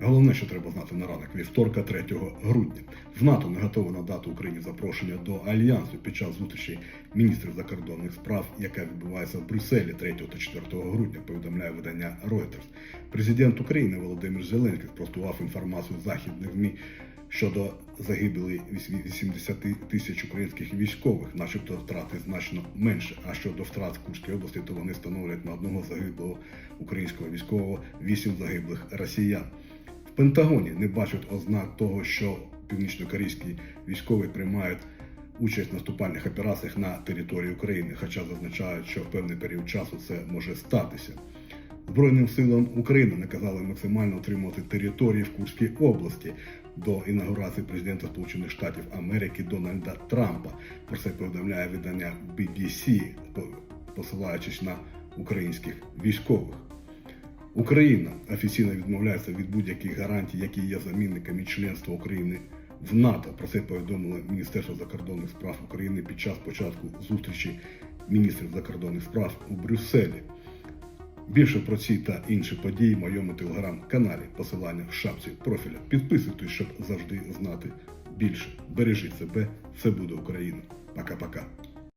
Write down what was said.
Головне, що треба знати на ранок вівторка, 3 грудня. В НАТО не готове надати Україні запрошення до альянсу під час зустрічі міністрів закордонних справ, яка відбувається в Брюсселі 3 та 4 грудня. Повідомляє видання Reuters. Президент України Володимир Зеленський спростував інформацію західних ЗМІ щодо загибелі 80 тисяч українських військових, начебто втрати значно менше. А щодо втрат в Курській області, то вони становлять на одного загиблого українського військового 8 загиблих росіян. Пентагоні не бачать ознак того, що північнокорейські військові приймають участь в наступальних операціях на території України, хоча зазначають, що в певний період часу це може статися. Збройним силам України наказали максимально отримувати території в Курській області до інаугурації президента Сполучених Штатів Америки Дональда Трампа. Про це повідомляє видання BBC, по- посилаючись на українських військових. Україна офіційно відмовляється від будь-яких гарантій, які є замінниками членства України в НАТО. Про це повідомило Міністерство закордонних справ України під час початку зустрічі міністрів закордонних справ у Брюсселі. Більше про ці та інші події в моєму телеграм-каналі. Посилання в шапці профіля. Підписуйтесь, щоб завжди знати більше. Бережіть себе, все буде Україна. Пока-пока.